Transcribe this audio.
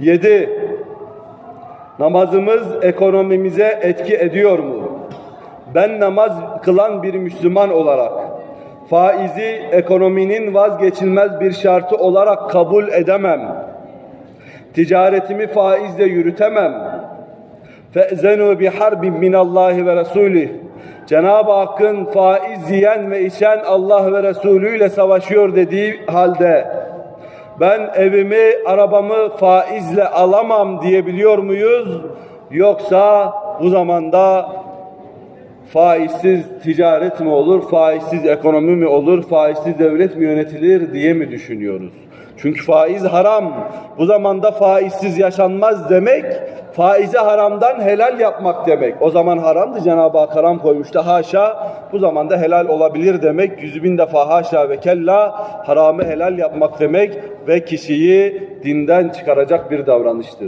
7. Namazımız ekonomimize etki ediyor mu? Ben namaz kılan bir Müslüman olarak faizi ekonominin vazgeçilmez bir şartı olarak kabul edemem. Ticaretimi faizle yürütemem. Bi harbin minallahi ve rasulih. Cenab-ı Hakk'ın faiz yiyen ve içen Allah ve Resulü ile savaşıyor dediği halde ben evimi, arabamı faizle alamam diyebiliyor muyuz? Yoksa bu zamanda faizsiz ticaret mi olur, faizsiz ekonomi mi olur, faizsiz devlet mi yönetilir diye mi düşünüyoruz? Çünkü faiz haram. Bu zamanda faizsiz yaşanmaz demek, faizi haramdan helal yapmak demek. O zaman haramdı Cenab-ı Hak haram koymuştu. Haşa bu zamanda helal olabilir demek. Yüzü bin defa haşa ve kella haramı helal yapmak demek ve kişiyi dinden çıkaracak bir davranıştır.